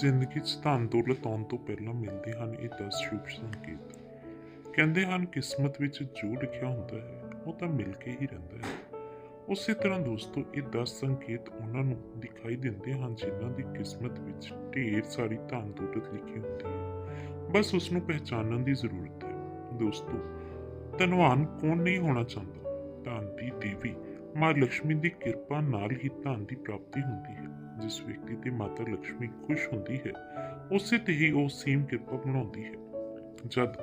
ਜ਼ਿੰਦਗੀ 'ਚ ਧਨ ਦੌਲਤ ਆਉਣ ਤੋਂ ਪਹਿਲਾਂ ਮਿਲਦੇ ਹਨ ਇਹ 10 ਸ਼ੁਭ ਸੰਕੇਤ। ਕਹਿੰਦੇ ਹਨ, ਕਿਸਮਤ ਵਿੱਚ ਜੋ ਲਿਖਿਆ ਹੁੰਦਾ ਹੈ, ਉਹ ਤਾਂ ਮਿਲ ਕੇ ਹੀ ਰਹਿੰਦਾ ਹੈ। ਉਸੇ ਤਰ੍ਹਾਂ ਦੋਸਤੋ, ਇਹ 10 ਸੰਕੇਤ ਉਹਨਾਂ ਨੂੰ ਦਿਖਾਈ ਦਿੰਦੇ ਹਨ ਜਿਨ੍ਹਾਂ ਦੀ ਕਿਸਮਤ ਵਿੱਚ ਢੇਰ ਸਾਰੀ ਧਨ ਦੌਲਤ ਲਿਖੀ ਹੁੰਦੀ ਹੈ। ਬਸ ਉਸ ਨੂੰ ਪਹਿਚਾਨਣ ਦੀ ਜ਼ਰੂਰਤ ਹੈ। ਦੋਸਤੋ, ਧਨਵਾਨ ਕੌਣ ਨਹੀਂ ਹੋਣਾ ਚਾਹੁੰਦਾ? ਧਨ ਦੀ ਦੇਵੀ ਮਾਂ ਲక్ష్ਮੀ ਦੀ ਕਿਰਪਾ ਨਾਲ ਹੀ ਧਨ ਦੀ ਪ੍ਰਾਪਤੀ ਹੁੰਦੀ ਹੈ। ਜਿਸ ਵਿਅਕਤੀ ਤੇ ਮਾਤਾ ਲక్ష్ਮੀ ਖੁਸ਼ ਹੁੰਦੀ ਹੈ ਉਸੇ ਤੇ ਹੀ ਉਹ ਸੀਮ ਕਿਰਪਾ ਬਣਾਉਂਦੀ ਹੈ। ਜਦ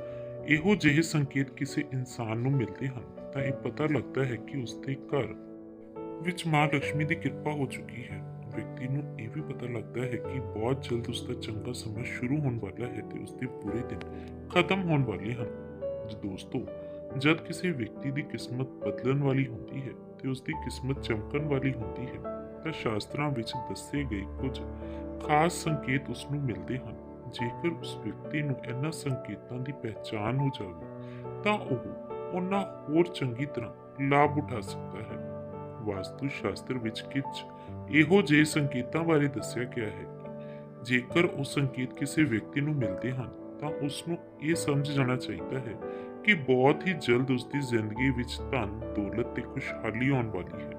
ਇਹੋ ਜਿਹੇ ਸੰਕੇਤ ਕਿਸੇ ਇਨਸਾਨ ਨੂੰ ਮਿਲਦੇ ਹਨ, ਤਾਂ ਇਹ ਪਤਾ ਲੱਗਦਾ ਹੈ ਕਿ ਉਸ ਦੇ ਘਰ ਵਿੱਚ ਮਾਂ ਲక్ష్ਮੀ ਦੀ ਕਿਰਪਾ ਹੋ ਚੁੱਕੀ ਹੈ। ਵਿਅਕਤੀ ਨੂੰ ਇਹ ਵੀ ਪਤਾ ਲੱਗਦਾ ਹੈ ਕਿ ਬਹੁਤ ਜਲਦ ਉਸ ਦਾ ਚੰਗਾ ਸਮਾਂ ਸ਼ੁਰੂ ਹੋਣ ਵਾਲਾ ਹੈ ਤੇ ਉਸ ਦੇ ਪੂਰੇ ਦਿਨ ਖਤਮ ਹੋਣ ਵਾਲੇ ਹਨ। ਦੋਸਤੋ, ਜਦ ਕਿਸੇ ਵਿਅਕਤੀ ਦੀ ਕਿਸਮਤ ਬਦਲਣ ਵਾਲੀ ਹੁੰਦੀ ਹੈ, ਤੇ ਉਸ ਦੀ ਕਿਸਮਤ ਚਮਕਣ ਵਾਲੀ ਹੁੰਦੀ ਹੈ ਤਾਂ ਸ਼ਾਸਤਰਾਂ ਵਿੱਚ ਦੱਸੇ ਗਏ ਕੁਝ ਖਾਸ ਸੰਕੇਤ ਉਸ ਨੂੰ ਮਿਲਦੇ ਹਨ। ਜੇਕਰ ਉਸ ਵਿਅਕਤੀ ਨੂੰ ਇਹਨਾਂ ਸੰਕੇਤਾਂ ਦੀ ਪਹਿਚਾਣ ਹੋ ਜਾਵੇ, ਤਾਂ ਉਹ ਉਹਨਾਂ ਹੋਰ ਚੰਗੀ ਤਰ੍ਹਾਂ ਲਾਭ ਉਠਾ ਸਕਦਾ ਹੈ। ਵਾਸਤੂ ਸ਼ਾਸਤਰ ਵਿੱਚ ਕੁਝ ਇਹੋ ਜਿਹੇ ਸੰਕੇਤਾਂ ਬਾਰੇ ਦੱਸਿਆ ਗਿਆ ਹੈ ਜੇਕਰ ਉਹ ਸੰਕੇਤ ਕਿਸੇ ਵਿਅਕਤੀ ਨੂੰ ਮਿਲਦੇ ਹਨ, ਤਾਂ ਉਸ ਨੂੰ ਇਹ ਸਮਝ ਜਾਣਾ ਚਾਹੀਦਾ ਹੈ ਕਿ ਬਹੁਤ ਹੀ ਜਲਦ ਉਸ ਦੀ ਜ਼ਿੰਦਗੀ ਵਿੱਚ ਧਨ, ਦੌਲਤ ਤੇ ਖੁਸ਼ਹਾਲੀ ਆਉਣ ਵਾਲੀ ਹੈ।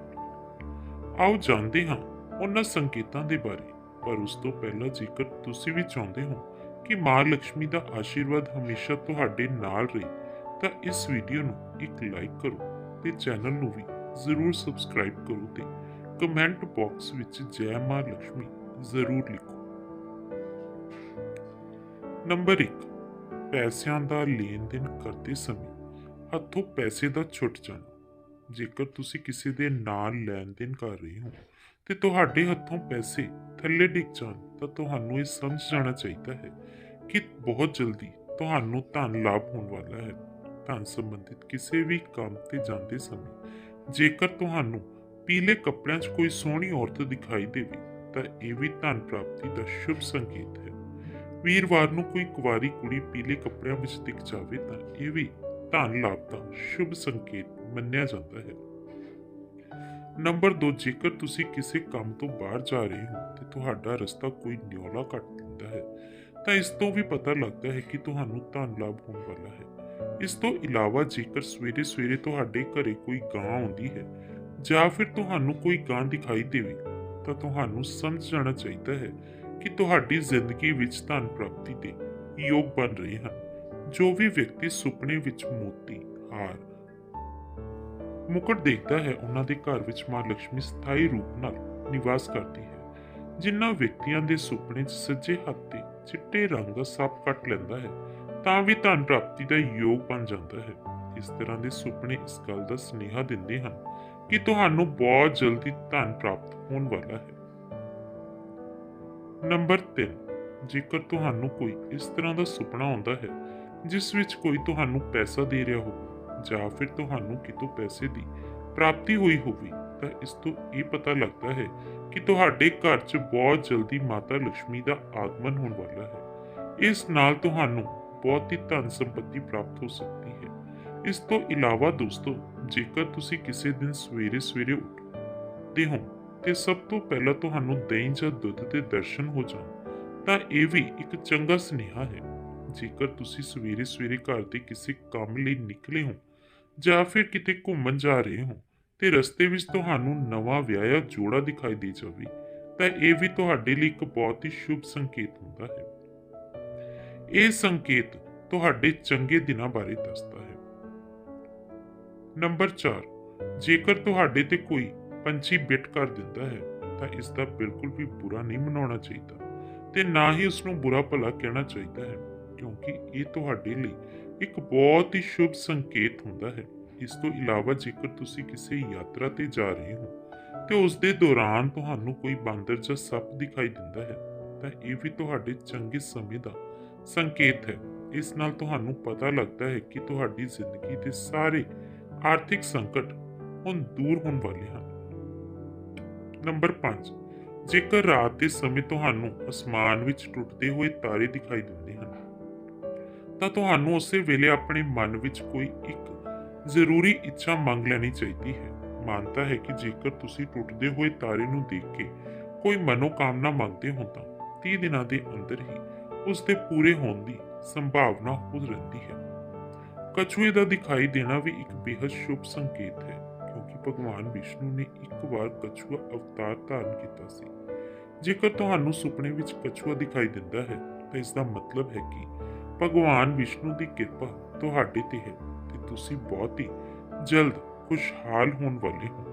ਆਓ ਜਾਣਦੇ ਹਾਂ ਉਹਨਾਂ ਸੰਕੇਤਾਂ ਦੇ ਬਾਰੇ। ਪਰ ਉਸ ਤੋਂ ਪਹਿਲਾਂ ਜੇਕਰ ਤੁਸੀਂ ਵੀ ਚਾਹੁੰਦੇ ਹੋ ਕਿ ਮਾਂ ਲక్ష్ਮੀ ਦਾ ਆਸ਼ੀਰਵਾਦ ਹਮੇਸ਼ਾ ਤੁਹਾਡੇ ਨਾਲ ਰਹੇ, ਤਾਂ ਇਸ ਵੀਡੀਓ ਨੂੰ ਇੱਕ ਲਾਈਕ ਕਰੋ ਤੇ ਚੈਨਲ ਨੂੰ ਵੀ ਜ਼ਰੂਰ ਸਬਸਕ੍ਰਾਈਬ ਕਰੋ ਤੇ ਕਮੈਂਟ ਬਾਕਸ ਵਿੱਚ ਜੈ ਮਾਂ ਲక్ష్ਮੀ ਜ਼ਰੂਰ ਲਿਖੋ। ਨੰਬਰ 1 ਪੈਸਿਆਂ ਦਾ ਲੈਣ-ਦੇਣ ਕਰਦੇ ਸਮੇਂ ਹੱਥੋਂ ਪੈਸੇ ਦਾ ਛੁੱਟ ਜਾਣ। ਜੇਕਰ ਤੁਸੀਂ ਕਿਸੇ ਦੇ ਨਾਲ ਲੈਣ ਦੇਣ ਕਰ ਰਹੇ ਹੋ ਤੇ ਤੁਹਾਡੇ ਹੱਥੋਂ ਪੈਸੇ ਥੱਲੇ ਡਿੱਗ ਜਾਣ, ਤਾਂ ਤੁਹਾਨੂੰ ਇਹ ਸਮਝ ਜਾਣਾ ਚਾਹੀਦਾ ਹੈ ਕਿ ਬਹੁਤ ਜਲਦੀ ਤੁਹਾਨੂੰ ਧਨ ਲਾਭ ਹੋਣ ਵਾਲਾ ਹੈ। ਧਨ ਸੰਬੰਧਿਤ ਕਿਸੇ ਵੀ ਕੰਮ ਤੇ ਜਾਂਦੇ ਸਮੇਂ ਜੇਕਰ ਤੁਹਾਨੂੰ ਪੀਲੇ ਕੱਪੜਿਆਂ 'ਚ ਕੋਈ ਸੋਹਣੀ ਔਰਤ ਦਿਖਾਈ ਦੇਵੇ, ਤਾਂ ਇਹ ਵੀ ਧਨ ਪ੍ਰਾਪਤੀ ਦਾ ਸ਼ੁਭ ਸੰਕੇਤ ਹੈ। ਵੀਰਵਾਰ ਨੂੰ ਕੋਈ ਕੁਵਾਰੀ ਕੁੜੀ ਪੀਲੇ ਕੱਪੜਿਆਂ ਵਿੱਚ ਦਿਖ ਜਾਵੇ, ਤਾਂ ਇਹ ਵੀ ਧਨ ਲਾਭ ਦਾ ਸ਼ੁਭ ਸੰਕੇਤ ਮੰਨਿਆ ਜਾਂਦਾ ਹੈ। ਨੰਬਰ 2 ਜੇਕਰ ਤੁਸੀਂ ਕਿਸੇ ਕੰਮ ਤੋਂ ਬਾਹਰ ਜਾ ਰਹੇ ਹੋ ਤੇ ਤੁਹਾਡਾ ਰਸਤਾ ਕੋਈ ਨਿਉਲਾ ਕੱਟ ਦਿੰਦਾ ਹੈ, ਤਾਂ ਇਸ ਤੋਂ ਵੀ ਪਤਾ ਲੱਗਦਾ ਹੈ ਕਿ ਤੁਹਾਨੂੰ ਧਨ ਲਾਭ ਹੋਣ ਵਾਲਾ ਹੈ। ਇਸ ਤੋਂ ਇਲਾਵਾ ਜੇਕਰ ਸਵੇਰੇ ਸਵੇਰੇ ਤੁਹਾਡੇ ਘਰੇ ਕੋਈ ਗਾਂ ਆਉਂਦੀ ਹੈ ਜਾਂ ਫਿਰ ਤੁਹਾਨੂੰ ਕੋਈ ਗਾਂ ਦਿਖਾਈ ਦੇਵੇ, ਤਾਂ ਤੁਹਾਨੂੰ ਸਮਝ ਜਾਣਾ ਚਾਹੀਦਾ ਹੈ ਕਿ ਤੁਹਾਡੀ ਜ਼ਿੰਦਗੀ ਵਿੱਚ ਧਨ ਪ੍ਰਾਪਤੀ ਦੇ ਯੋਗ ਬਣ ਰਹੇ ਹਨ। ਜੋ ਵੀ ਵਿਅਕਤੀ ਸੁਪਨੇ ਵਿੱਚ ਮੋਤੀ, ਹਾਰ ਮੁਕਟ ਦੇਖਦਾ ਹੈ, ਉਹਨਾਂ ਦੇ ਘਰ ਵਿੱਚ ਮਾਂ ਲక్ష్ਮੀ ਸਥਾਈ ਰੂਪ ਨਾਲ ਨਿਵਾਸ ਕਰਦੀ ਹੈ। ਜਿਨ੍ਹਾਂ ਵਿਅਕਤੀਆਂ ਦੇ ਸੁਪਨੇ 'ਚ ਸੱਜੇ ਹੱਥ ਤੇ ਚਿੱਟੇ ਰੰਗ ਦਾ ਸੱਪ ਕੱਟ ਲੈਂਦਾ ਹੈ, ਤਾਂ ਵੀ ਧਨ ਪ੍ਰਾਪਤੀ ਦਾ ਯੋਗ ਬਣ ਜਾਂਦਾ ਹੈ। ਇਸ ਤਰ੍ਹਾਂ ਦੇ ਸੁਪਨੇ ਇਸ ਗੱਲ ਦਾ ਸੁਨੇਹਾ ਦਿੰਦੇ ਹਨ ਕਿ ਤੁਹਾਨੂੰ ਬਹੁਤ ਜਲਦੀ ਧਨ ਪ੍ਰਾਪਤ ਹੋਣ ਵਾਲਾ ਹੈ। ਨੰਬਰ 3 ਜੇਕਰ ਤੁਹਾਨੂੰ ਕੋਈ ਇਸ ਤਰ੍ਹਾਂ ਦਾ ਸੁਪਨਾ ਆਉਂਦਾ ਹੈ ਜਿਸ ਵਿੱਚ ਕੋਈ ਤੁਹਾਨੂੰ ਪੈਸਾ ਦੇ ਰਿਹਾ ਹੋਵੇ ਜਾਂ ਫਿਰ ਤੁਹਾਨੂੰ ਕਿਤੋਂ ਪੈਸੇ ਦੀ ਪ੍ਰਾਪਤੀ ਹੋਈ ਹੋਵੇ, ਤਾਂ ਇਸ ਤੋਂ ਇਹ ਪਤਾ ਲੱਗਦਾ ਹੈ ਕਿ ਤੁਹਾਡੇ ਘਰ 'ਚ ਬਹੁਤ ਜਲਦੀ ਮਾਤਾ ਲక్ష్ਮੀ ਦਾ ਆਗਮਨ ਹੋਣ ਵਾਲਾ ਹੈ। ਇਸ ਨਾਲ ਤੁਹਾਨੂੰ ਬਹੁਤ ਹੀ ਧਨ ਸੰਪਤੀ ਪ੍ਰਾਪਤ ਹੋ ਸਕਦੀ ਹੈ। ਇਸ ਤੋਂ ਇਲਾਵਾ ਦੋਸਤੋ, ਜੇਕਰ ਤੁਸੀਂ ਕਿਸੇ ਦਿਨ ਸਵੇਰੇ ਸਵੇਰੇ ਉੱਠਦੇ ਹੋ ਤੇ ਸਭ ਤੋਂ ਪਹਿਲਾਂ ਤੁਹਾਨੂੰ ਦਹੀਂ ਜਾਂ ਦੁੱਧ ਦੇ ਦਰਸ਼ਨ ਹੋ ਜਾਣ, ਤਾਂ ਇਹ ਵੀ ਇੱਕ ਚੰਗਾ ਸੁਨੇਹਾ ਹੈ। ਜੇਕਰ ਤੁਸੀਂ ਸਵੇਰੇ ਸਵੇਰੇ ਘਰ ਦੇ ਕਿਸੇ ਕੰਮ ਲਈ ਨਿਕਲੇ ਹੋ ਜਾਂ ਫਿਰ ਕਿਤੇ ਘੁੰਮਣ ਜਾ ਰਹੇ ਹੋ ਤੇ ਰਸਤੇ ਵਿੱਚ ਤੁਹਾਨੂੰ ਨਵਾਂ ਵਿਆਹਿਆ ਜੋੜਾ ਦਿਖਾਈ ਦੇ ਜਾਵੇ, ਤਾਂ ਇਹ ਵੀ ਤੁਹਾਡੇ ਲਈ ਇੱਕ ਬਹੁਤ ਹੀ ਸ਼ੁਭ ਸੰਕੇਤ ਹੁੰਦਾ ਹੈ। ਇਹ ਸੰਕੇਤ ਤੁਹਾਡੇ ਚੰਗੇ ਦਿਨਾਂ ਬਾਰੇ ਦੱਸਦਾ ਹੈ। ਨੰਬਰ 4 ਜੇਕਰ ਤੁਹਾਡੇ ਤੇ ਕੋਈ ਪੰਛੀ ਬਿੱਟ ਕਰ ਦਿੰਦਾ ਹੈ, ਤਾਂ ਇਸ ਦਾ ਬਿਲਕੁਲ ਵੀ ਬੁਰਾ ਨਹੀਂ ਮਨਾਉਣਾ ਚਾਹੀਦਾ ਤੇ ਨਾ ਹੀ ਉਸ ਨੂੰ ਬੁਰਾ ਭਲਾ ਕਹਿਣਾ ਚਾਹੀਦਾ ਹੈ। ਕਿਉਂਕਿ ਇਹ ਤੁਹਾਡੇ ਲਈ ਇੱਕ ਬਹੁਤ ਹੀ ਸ਼ੁਭ ਸੰਕੇਤ ਹੁੰਦਾ ਹੈ। ਇਸ ਤੋਂ ਇਲਾਵਾ ਜੇਕਰ ਤੁਸੀਂ ਕਿਸੇ ਯਾਤਰਾ ਤੇ ਜਾ ਰਹੇ ਹੋ ਤੇ ਉਸ ਦੇ ਦੌਰਾਨ ਤੁਹਾਨੂੰ ਕੋਈ ਬਾਂਦਰ ਜਾਂ ਸੱਪ ਦਿਖਾਈ ਦਿੰਦਾ ਹੈ, ਤਾਂ ਇਹ ਵੀ ਤੁਹਾਡੇ ਚੰਗੇ ਸਮੇਂ ਦਾ ਸੰਕੇਤ ਹੈ। ਇਸ ਨਾਲ ਤੁਹਾਨੂੰ ਪਤਾ ਲੱਗਦਾ ਹੈ ਕਿ ਤੁਹਾਡੀ ਜ਼ਿੰਦਗੀ ਦੇ ਸਾਰੇ ਆਰਥਿਕ ਸੰਕਟ ਹੁਣ ਦੂਰ ਹੋਣ ਵਾਲੇ ਹਨ। ਨੰਬਰ 5 ਜੇਕਰ ਰਾਤ ਦੇ ਸਮੇਂ ਤੁਹਾਨੂੰ ਅਸਮਾਨ ਵਿੱਚ ਟੁੱਟਦੇ ਹੋਏ ਤਾਰੇ ਦਿਖਾਈ ਦਿੰਦੇ ਹਨ ਤਾਂ ਤੁਹਾਨੂੰ ਉਸੇ ਵੇਲੇ ਆਪਣੇ ਮਨ ਵਿੱਚ ਕੋਈ ਇੱਕ ਜ਼ਰੂਰੀ ਇੱਛਾ ਮੰਗ ਲੈਣੀ ਚਾਹੀਦੀ ਹੈ। ਮਾਨਤਾ ਹੈ ਕਿ ਜੇਕਰ ਤੁਸੀਂ ਟੁੱਟਦੇ ਹੋਏ ਤਾਰੇ ਨੂੰ ਦੇਖ ਕੇ ਕੋਈ ਮਨੋਕਾਮਨਾ ਮੰਗਦੇ ਹੋ ਤਾਂ 30 ਦਿਨਾਂ ਦੇ ਅੰਦਰ ਹੀ ਉਸ ਦੇ ਪੂਰੇ ਹੋਣ ਦੀ ਸੰਭਾਵਨਾ ਹੋ ਰਹਿੰਦੀ ਹੈ। ਕਛੂਏ ਦਾ ਦਿਖਾਈ ਦੇਣਾ ਵੀ ਇੱਕ ਬੇहद ਸ਼ੁਭ ਸੰਕੇਤ ਹੈ, ਕਿਉਂਕਿ ਭਗਵਾਨ ਵਿਸ਼ਨੂੰ ਨੇ ਇੱਕ ਵਾਰ ਕਛੂਆ ਅਵਤਾਰ ਧਾਰਨ ਕੀਤਾ ਸੀ। ਜੇਕਰ ਤੁਹਾਨੂੰ ਸੁਪਨੇ ਵਿੱਚ ਕਛੂਆ ਦਿਖਾਈ ਦਿੰਦਾ ਹੈ, ਤਾਂ ਇਸ ਦਾ ਮਤਲਬ ਹੈ ਕਿ ਭਗਵਾਨ ਵਿਸ਼ਨੂੰ ਦੀ ਕਿਰਪਾ ਤੁਹਾਡੇ ਤੇ ਹੈ ਤੇ ਤੁਸੀਂ ਬਹੁਤ ਹੀ ਜਲਦ ਖੁਸ਼ਹਾਲ ਹੋਣ ਵਾਲੇ ਹੋ।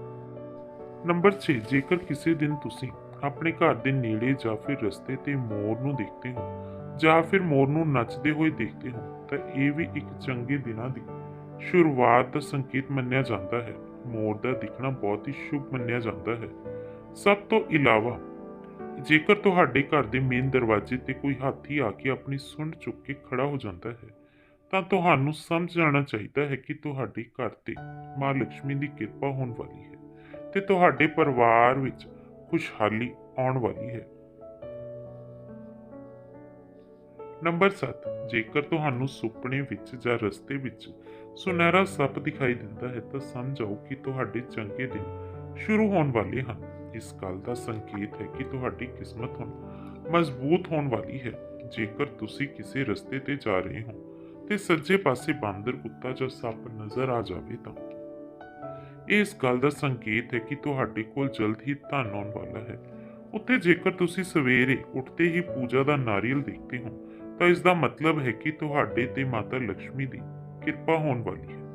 ਨੰਬਰ 6 ਜੇਕਰ ਕਿਸੇ ਦਿਨ ਤੁਸੀਂ ਆਪਣੇ ਘਰ ਦੇ ਨੇੜੇ ਜਾਂ ਫਿਰ ਰਸਤੇ ਤੇ ਮੋਰ ਨੂੰ ਦੇਖਦੇ ਹੋ ਜਾਂ ਫਿਰ ਮੋਰ ਨੂੰ ਨੱਚਦੇ ਹੋਏ ਦੇਖਦੇ ਹੋ, ਤਾਂ ਇਹ ਵੀ ਇੱਕ ਚੰਗੇ ਦਿਨਾਂ ਦੀ ਸ਼ੁਰੂਆਤ ਦਾ ਸੰਕੇਤ ਮੰਨਿਆ ਜਾਂਦਾ ਹੈ। ਮੋਰ ਦਾ ਦਿਖਣਾ ਬਹੁਤ ਹੀ ਸ਼ੁਭ ਮੰਨਿਆ ਜਾਂਦਾ ਹੈ। ਸਭ ਤੋਂ ਇਲਾਵਾ ਜੇਕਰ ਤੁਹਾਡੇ ਘਰ ਦੇ ਮੇਨ ਦਰਵਾਜ਼ੇ ਤੇ ਕੋਈ ਹਾਥੀ ਆ ਕੇ ਆਪਣੀ ਸੁੰਡ ਚੁੱਕ ਕੇ ਖੜਾ ਹੋ ਜਾਂਦਾ ਹੈ, ਤਾਂ ਤੁਹਾਨੂੰ ਸਮਝ ਜਾਣਾ ਚਾਹੀਦਾ ਹੈ ਕਿ ਤੁਹਾਡੇ ਘਰ ਤੇ ਮਾਂ ਲక్ష్ਮੀ ਦੀ ਕਿਰਪਾ ਹੋਣ ਵਾਲੀ ਹੈ ਤੇ ਤੁਹਾਡੇ ਪਰਿਵਾਰ ਵਿੱਚ ਖੁਸ਼ਹਾਲੀ ਆਉਣ ਵਾਲੀ ਹੈ। ਨੰਬਰ 7 ਜੇਕਰ ਤੁਹਾਨੂੰ ਸੁਪਨੇ ਵਿੱਚ ਜਾਂ ਰਸਤੇ ਵਿੱਚ ਸੁਨਹਿਰਾ ਸੱਪ ਦਿਖਾਈ ਦਿੰਦਾ ਹੈ, ਤਾਂ ਸਮਝ ਸਮਝਾਓ ਕਿ ਤੁਹਾਡੇ ਚੰਗੇ ਦਿਨ ਸ਼ੁਰੂ ਹੋਣ ਵਾਲੇ ਹਨ। ਇਸ ਗੱਲ ਦਾ ਸੰਕੇਤ ਹੈ ਕਿ ਤੁਹਾਡੀ ਕਿਸਮਤ ਹੁਣ ਮਜ਼ਬੂਤ ਹੋਣ ਵਾਲੀ ਹੈ। ਜੇਕਰ ਤੁਸੀਂ ਕਿਸੇ ਰਸਤੇ ਤੇ ਜਾ ਰਹੇ ਹੋ ਤੇ ਸੱਜੇ ਪਾਸੇ ਬਾਂਦਰ ਕੁੱਤਾ ਜਾਂ ਸੱਪ ਨਜ਼ਰ ਆ ਜਾਵੇ ਤਾਂ। ਇਸ ਗੱਲ ਦਾ ਸੰਕੇਤ ਹੈ ਕਿ ਤੁਹਾਡੇ ਕੋਲ ਜਲਦ ਹੀ ਧਨ ਆਉਣ ਵਾਲਾ ਹੈ। ਉੱਥੇ ਜੇਕਰ ਤੁਸੀਂ ਸਵੇਰੇ ਉੱਠਦੇ ਹੀ ਪੂਜਾ ਦਾ ਨਾਰੀਅਲ ਦੇਖਦੇ ਹੋ ਤਾਂ ਇਸ ਦਾ ਮਤਲਬ ਹੈ ਕਿ ਤੁਹਾਡੇ ਤੇ ਮਾਤਾ ਲక్ష్ਮੀ ਦੀ ਕਿਰਪਾ ਹੋਣ ਵਾਲੀ ਹੈ।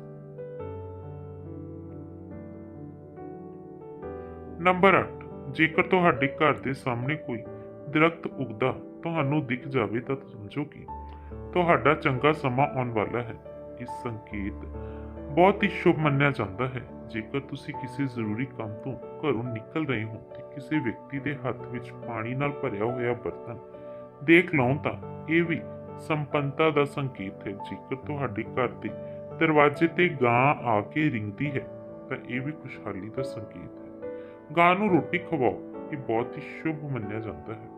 ਨੰਬਰ 8 ਜੇਕਰ ਤੁਹਾਡੇ ਘਰ ਦੇ ਸਾਹਮਣੇ ਕੋਈ ਦਰਖਤ ਉਗਦਾ ਤੁਹਾਨੂੰ ਦਿਖ ਜਾਵੇ ਤਾਂ ਸਮਝੋ ਕਿ ਤੁਹਾਡਾ ਚੰਗਾ ਸਮਾਂ ਆਉਣ ਵਾਲਾ ਹੈ। ਇਸ ਸੰਕੇਤ ਬਹੁਤ ਹੀ ਸ਼ੁਭ ਮੰਨਿਆ ਜਾਂਦਾ ਹੈ। ਜੇਕਰ ਤੁਸੀਂ ਕਿਸੇ ਜ਼ਰੂਰੀ ਕੰਮ ਤੋਂ ਘਰੋਂ ਨਿਕਲ ਰਹੇ ਹੋ ਤੇ ਕਿਸੇ ਵਿਅਕਤੀ ਦੇ ਹੱਥ ਵਿੱਚ ਪਾਣੀ ਨਾਲ ਭਰਿਆ ਹੋਇਆ ਬਰਤਨ ਦੇਖ ਲਓ ਤਾਂ ਇਹ ਵੀ ਸੰਪੰਨਤਾ ਦਾ ਸੰਕੇਤ ਹੈ। ਜੇਕਰ ਤੁਹਾਡੇ ਘਰ ਦੇ ਦਰਵਾਜ਼ੇ ਤੇ ਗਾਂ ਆ ਕੇ ਰਿੰਗਦੀ ਹੈ ਤਾਂ ਇਹ ਵੀ ਖੁਸ਼ਹਾਲੀ ਦਾ ਸੰਕੇਤ ਹੈ। ਗਾਂ ਨੂੰ ਰੋਟੀ ਖਵਾਓ, ਇਹ ਬਹੁਤ ਹੀ ਸ਼ੁਭ ਮੰਨਿਆ ਜਾਂਦਾ ਹੈ।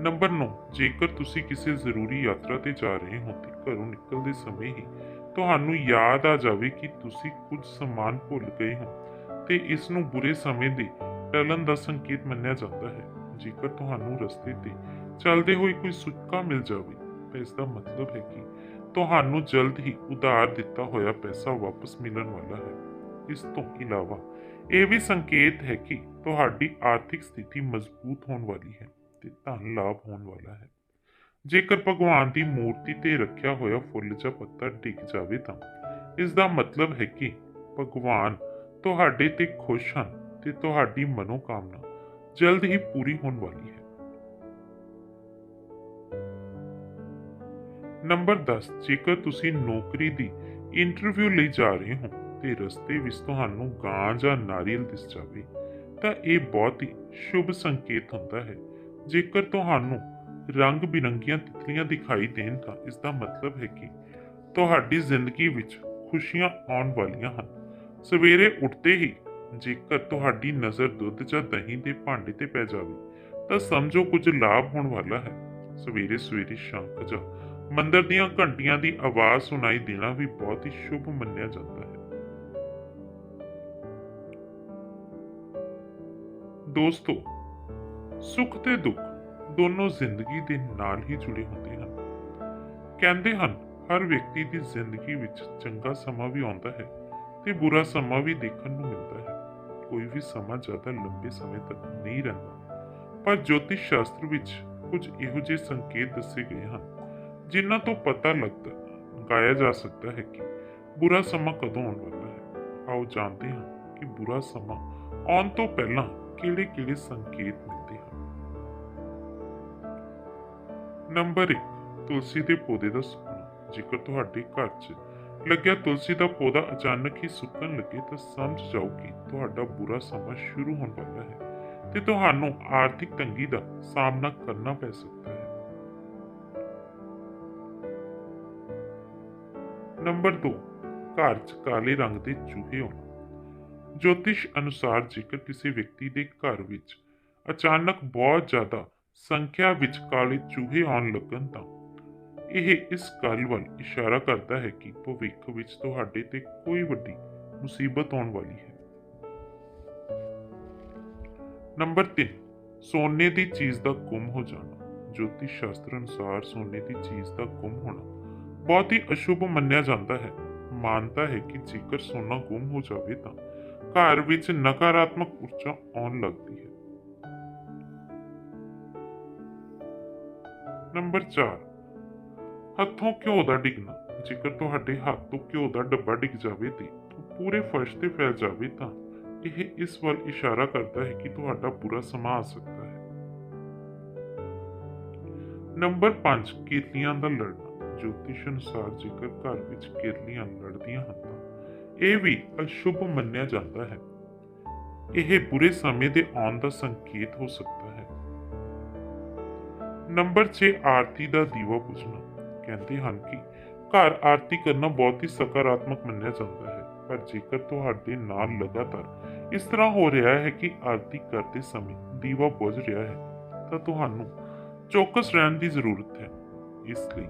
ਨੰਬਰ 9 ਜੇਕਰ ਤੁਸੀਂ ਕਿਸੇ ਜ਼ਰੂਰੀ ਯਾਤਰਾ ਤੇ ਜਾ ਰਹੇ ਹੋ ਤੇ ਘਰੋਂ ਨਿਕਲਦੇ ਸਮੇਂ ਹੀ ਤੁਹਾਨੂੰ ਯਾਦ ਆ ਜਾਵੇ ਕਿ ਤੁਸੀਂ ਕੁਝ ਸਮਾਨ ਭੁੱਲ ਗਏ ਹੋ ਤੇ ਇਸ ਨੂੰ ਬੁਰੇ ਸਮੇਂ ਦੇ ਟਲਣ ਦਾ ਸੰਕੇਤ ਮੰਨਿਆ ਜਾਂਦਾ ਹੈ। ਜੇਕਰ ਤੁਹਾਨੂੰ ਰਸਤੇ ਤੇ ਚੱਲਦੇ ਹੋਏ ਕੋਈ ਸੁੱਕਾ ਮਿਲ ਜਾਵੇ, ਤਾਂ ਇਸ ਦਾ ਮਤਲਬ ਹੈ ਕਿ ਤੁਹਾਨੂੰ ਜਲਦ ਹੀ ਉਧਾਰ ਦਿੱਤਾ ਹੋਇਆ ਪੈਸਾ ਵਾਪਸ ਮਿਲਣ ਵਾਲਾ ਹੈ। ਇਸ ਤੋਂ ਇਲਾਵਾ ਇਹ ਵੀ ਸੰਕੇਤ ਹੈ ਕਿ ਤੁਹਾਡੀ ਆਰਥਿਕ ਸਥਿਤੀ ਮਜ਼ਬੂਤ ਹੋਣ ਵਾਲੀ ਹੈ ਤੇ ਧਨ ਲਾਭ ਹੋਣ ਵਾਲਾ ਹੈ। ਜੇਕਰ ਭਗਵਾਨ ਦੀ ਮੂਰਤੀ ਤੇ ਰੱਖਿਆ ਹੋਇਆ ਫੁੱਲ ਜਾਂ ਪੱਤਾ ਡਿੱਗ ਜਾਵੇ ਤਾਂ ਇਸ ਦਾ ਮਤਲਬ ਹੈ ਕਿ ਭਗਵਾਨ ਤੁਹਾਡੇ ਤੇ ਖੁਸ਼ ਹਨ ਤੇ ਤੁਹਾਡੀ ਮਨੋਕਾਮਨਾ ਜਲਦ ਹੀ ਪੂਰੀ ਹੋਣ ਵਾਲੀ ਹੈ। ਨੰਬਰ 10 ਜੇਕਰ ਤੁਸੀਂ ਨੌਕਰੀ ਦੀ ਇੰਟਰਵਿਊ ਲਈ ਜਾ ਰਹੇ ਹੋ ਤੇ ਰਸਤੇ ਵਿੱਚ ਤੁਹਾਨੂੰ ਗਾਂ ਜਾਂ ਨਾਰੀਅਲ ਦਿਸ ਜਾਵੇ, ਤਾਂ ਇਹ ਬਹੁਤ ਹੀ ਸ਼ੁਭ ਸੰਕੇਤ ਹੁੰਦਾ ਹੈ। ਜੇਕਰ ਤੁਹਾਨੂੰ ਰੰਗ ਬਿਰੰਗੀਆਂ ਤਿਤਲੀਆਂ ਦਿਖਾਈ ਦੇਣ ਤਾਂ ਇਸ ਦਾ ਮਤਲਬ ਹੈ ਕਿ ਤੁਹਾਡੀ ਜ਼ਿੰਦਗੀ ਵਿੱਚ ਖੁਸ਼ੀਆਂ ਆਉਣ ਵਾਲੀਆਂ ਹਨ। ਸਵੇਰੇ ਉੱਠਦੇ ਹੀ ਜੇਕਰ ਤੁਹਾਡੀ ਨਜ਼ਰ ਦੁੱਧ ਜਾਂ ਦਹੀਂ ਦੇ ਭਾਂਡੇ ਤੇ ਪੈ ਜਾਵੇ, ਤਾਂ ਸਮਝੋ ਕੁਝ ਲਾਭ ਹੋਣ ਵਾਲਾ ਹੈ। ਸਵੇਰੇ ਸਵੇਰੇ ਸ਼ੰਖ ਜਾਂ ਮੰਦਰ ਦੀਆਂ ਘੰਟੀਆਂ ਦੀ ਆਵਾਜ਼ ਸੁਣਾਈ ਦੇਣਾ ਵੀ ਬਹੁਤ ਹੀ ਸ਼ੁਭ ਮੰਨਿਆ ਜਾਂਦਾ ਹੈ। ਦੋਸਤੋ, ਸੁੱਖ ਤੇ ਦੁੱਖ ਦੋਨੋਂ ਜ਼ਿੰਦਗੀ ਦੇ ਨਾਲ ਹੀ ਜੁੜੇ ਹੁੰਦੇ ਹਨ। ਕਹਿੰਦੇ ਹਨ, ਹਰ ਵਿਅਕਤੀ ਦੀ ਜ਼ਿੰਦਗੀ ਵਿੱਚ ਚੰਗਾ ਸਮਾਂ ਵੀ ਆਉਂਦਾ ਹੈ ਤੇ ਬੁਰਾ ਸਮਾਂ ਵੀ ਦੇਖਣ ਨੂੰ ਮਿਲਦਾ ਹੈ। ਕੋਈ ਵੀ ਸਮਾਂ ਜ਼ਿਆਦਾ ਲੰਬੇ ਸਮੇਂ ਤੱਕ ਨਹੀਂ ਰਹਿੰਦਾ। ਪਰ ਜੋਤਿਸ਼ ਸ਼ਾਸਤਰ ਵਿੱਚ ਕੁਝ ਇਹੋ ਜਿਹੇ ਸੰਕੇਤ ਦੱਸੇ ਗਏ ਹਨ, ਜਿਨ੍ਹਾਂ ਤੋਂ ਪਤਾ ਲੱਗਦਾ ਗਾਇਆ ਜਾ ਸਕਦਾ ਹੈ ਕਿ ਬੁਰਾ ਸਮਾਂ ਕਦੋਂ ਆਉਣ ਵਾਲਾ ਹੈ। ਆਓ ਜਾਣਦੇ ਹਾਂ ਕਿ ਬੁਰਾ ਸਮਾਂ ਆਉਣ ਤੋਂ ਪਹਿਲਾਂ ਕਿਹੜੇ-ਕਿਹੜੇ ਸੰਕੇਤ ਮਿਲਦੇ ਹਨ? ਨੰਬਰ 1 ਤੁਲਸੀ ਦੇ ਪੌਦੇ ਦਾ ਸੁੱਕਣਾ ਜੇਕਰ ਤੁਹਾਡੇ ਘਰ 'ਚ ਲੱਗਿਆ ਤੁਲਸੀ ਦਾ ਪੌਦਾ ਅਚਾਨਕ ਹੀ ਸੁੱਕਣ ਲੱਗੇ ਤਾਂ ਸਮਝ ਜਾਓ ਕਿ ਤੁਹਾਡਾ ਬੁਰਾ ਸਮਾਂ ਸ਼ੁਰੂ ਹੋਣ ਵਾਲਾ ਹੈ ਤੇ ਤੁਹਾਨੂੰ ਆਰਥਿਕ ਤੰਗੀ ਦਾ ਸਾਹਮਣਾ ਕਰਨਾ ਪੈ ਸਕਦਾ ਹੈ। ਨੰਬਰ 2 ਘਰ 'ਚ ਕਾਲੇ ਰੰਗ ਦੇ ਚੂਹੇ ਆਉਣਾ ਜੋਤਿਸ਼ ਅਨੁਸਾਰ ਜੇਕਰ ਕਿਸੇ ਵਿਅਕਤੀ ਦੇ ਘਰ ਵਿੱਚ ਅਚਾਨਕ ਬਹੁਤ ਜ਼ਿਆਦਾ ਸੰਖਿਆ ਵਿੱਚ ਕਾਲੇ ਚੂਹੇ ਆਉਣ ਲੱਗਣ ਤਾਂ ਇਹ ਇਸ ਗੱਲ ਵੱਲ ਇਸ਼ਾਰਾ ਕਰਦਾ ਹੈ ਕਿ ਭਵਿੱਖ ਵਿੱਚ ਤੁਹਾਡੇ ਤੇ ਕੋਈ ਵੱਡੀ ਮੁਸੀਬਤ ਆਉਣ ਵਾਲੀ ਹੈ। ਨੰਬਰ 3 ਸੋਨੇ ਦੀ ਚੀਜ਼ ਦਾ ਗੁੰਮ ਹੋ ਜਾਣਾ। ਜੋਤਿਸ਼ ਸ਼ਾਸਤਰ ਅਨੁਸਾਰ ਸੋਨੇ ਦੀ ਚੀਜ਼ ਦਾ ਗੁੰਮ ਹੋਣਾ ਬਹੁਤ ਹੀ ਅਸ਼ੁਭ ਮੰਨਿਆ ਜਾਂਦਾ ਹੈ। ਮਾਨਤਾ ਹੈ ਕਿ ਜੇਕਰ ਸੋਨਾ ਗੁੰਮ ਹੋ ਜਾਵੇ ਤਾਂ ਘਰ ਵਿੱਚ ਨਕਾਰਾਤਮਕ ਊਰਜਾ ਆਉਣ ਲੱਗਦੀ ਹੈ। ਨੰਬਰ 4 ਹੱਥੋਂ ਘਿਓ ਦਾ ਡਿੱਗਣਾ। ਜੇਕਰ ਤੁਹਾਡੇ ਹੱਥ ਤੋਂ ਘਿਓ ਦਾ ਡੱਬਾ ਡਿੱਗ ਜਾਵੇ ਤੇ ਪੂਰੇ ਫਰਸ਼ ਤੇ ਫੈਲ ਜਾਵੇ ਤਾਂ ਇਹ ਇਸ ਵੱਲ ਇਸ਼ਾਰਾ ਕਰਦਾ ਹੈ ਕਿ ਤੁਹਾਡਾ ਬੁਰਾ ਸਮਾਂ ਆ ਸਕਦਾ ਹੈ। ਨੰਬਰ 5 ਕਿਰਲੀਆਂ ਦਾ ਲੜਨਾ। ਜੋਤਿਸ਼ ਅਨੁਸਾਰ ਜੇਕਰ ਘਰ ਵਿੱਚ ਕਿਰਲੀਆਂ ਲੜਦੀਆਂ ਹਨ ਤਾਂ ਇਹ ਵੀ ਅਸ਼ੁਭ ਮੰਨਿਆ ਜਾਂਦਾ ਹੈ। ਇਹ ਬੁਰੇ ਸਮੇਂ ਦੇ ਆਉਣ ਦਾ ਸੰਕੇਤ ਹੋ ਸਕਦਾ ਹੈ। ਨੰਬਰ 6 ਆਰਤੀ ਦਾ ਦੀਵਾ ਬੁਝਣਾ। ਕਹਿੰਦੇ ਹਨ ਕਿ ਘਰ ਆਰਤੀ ਕਰਨਾ ਬਹੁਤ ਹੀ ਸਕਾਰਾਤਮਕ ਮੰਨਿਆ ਜਾਂਦਾ ਹੈ, ਪਰ ਜੇਕਰ ਤੁਹਾਡੇ ਨਾਲ ਲਗਾਤਾਰ ਇਸ ਤਰ੍ਹਾਂ ਹੋ ਰਿਹਾ ਹੈ ਕਿ ਆਰਤੀ ਕਰਦੇ ਸਮੇਂ ਦੀਵਾ ਬੁਝ ਰਿਹਾ ਹੈ, ਤਾਂ ਤੁਹਾਨੂੰ ਚੌਕਸ ਰਹਿਣ ਦੀ ਜ਼ਰੂਰਤ ਹੈ। ਇਸ ਲਈ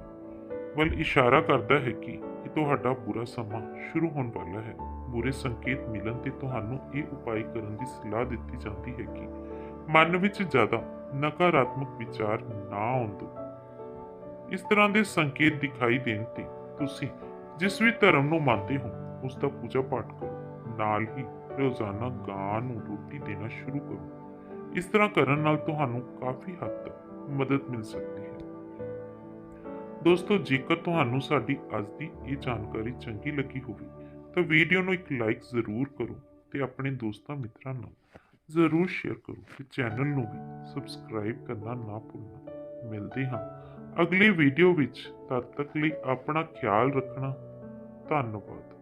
ਵੱਲ ਇਸ਼ਾਰਾ ਕਰਦਾ ਹੈ ਕਿ ਇਹ ਤੁਹਾਡਾ ਬੁਰਾ ਸਮਾਂ ਸ਼ੁਰੂ ਹੋਣ ਵਾਲਾ ਹੈ। ਬੁਰੇ ਸੰਕੇਤ ਮਿਲਣ ਤੇ ਤੁਹਾਨੂੰ ਇਹ ਉਪਾਅ ਕਰਨ ਦੀ ਸਲਾਹ ਦਿੱਤੀ ਜਾਂਦੀ ਹੈ ਕਿ ਮਨ ਵਿੱਚ ਜ਼ਿਆਦਾ ਨਕਾਰਾਤਮਕ ਵਿਚਾਰ ਨਾ ਆਉਣ ਦਿਓ। ਇਸ ਤਰ੍ਹਾਂ ਦੇ ਸੰਕੇਤ ਦਿਖਾਈ ਦੇਣ ਤੇ ਤੁਸੀਂ ਜਿਸ ਵੀ ਧਰਮ ਨੂੰ ਮੰਨਦੇ ਹੋ, ਉਸ ਦਾ ਪੂਜਾ ਪਾਠ ਕਰੋ। ਨਾਲ ਹੀ ਰੋਜ਼ਾਨਾ ਗਾਂ ਨੂੰ ਰੋਟੀ ਦੇਣਾ ਸ਼ੁਰੂ ਕਰੋ। ਇਸ ਤਰ੍ਹਾਂ ਕਰਨ ਨਾਲ ਤੁਹਾਨੂੰ ਕਾਫੀ ਹੱਦ ਤੱਕ ਮਦਦ ਮਿਲ ਸਕਦੀ ਦੋਸਤੋ, ਜੇਕਰ ਤੁਹਾਨੂੰ ਸਾਡੀ ਅੱਜ ਦੀ ਇਹ ਜਾਣਕਾਰੀ ਚੰਗੀ ਲੱਗੀ ਹੋਵੇ, ਤਾਂ ਵੀਡੀਓ ਨੂੰ ਇੱਕ ਲਾਈਕ ਜ਼ਰੂਰ ਕਰੋ ਤੇ ਆਪਣੇ ਦੋਸਤਾਂ ਮਿੱਤਰਾਂ ਨਾਲ ਜ਼ਰੂਰ ਸ਼ੇਅਰ ਕਰੋ ਤੇ ਚੈਨਲ ਨੂੰ ਵੀ ਸਬਸਕ੍ਰਾਈਬ ਕਰਨਾ ਨਾ ਭੁੱਲਣਾ। ਮਿਲਦੇ ਹਾਂ ਅਗਲੀ ਵੀਡੀਓ ਵਿੱਚ। ਤਦ ਤੱਕ ਲਈ ਆਪਣਾ ਖਿਆਲ ਰੱਖਣਾ। ਧੰਨਵਾਦ।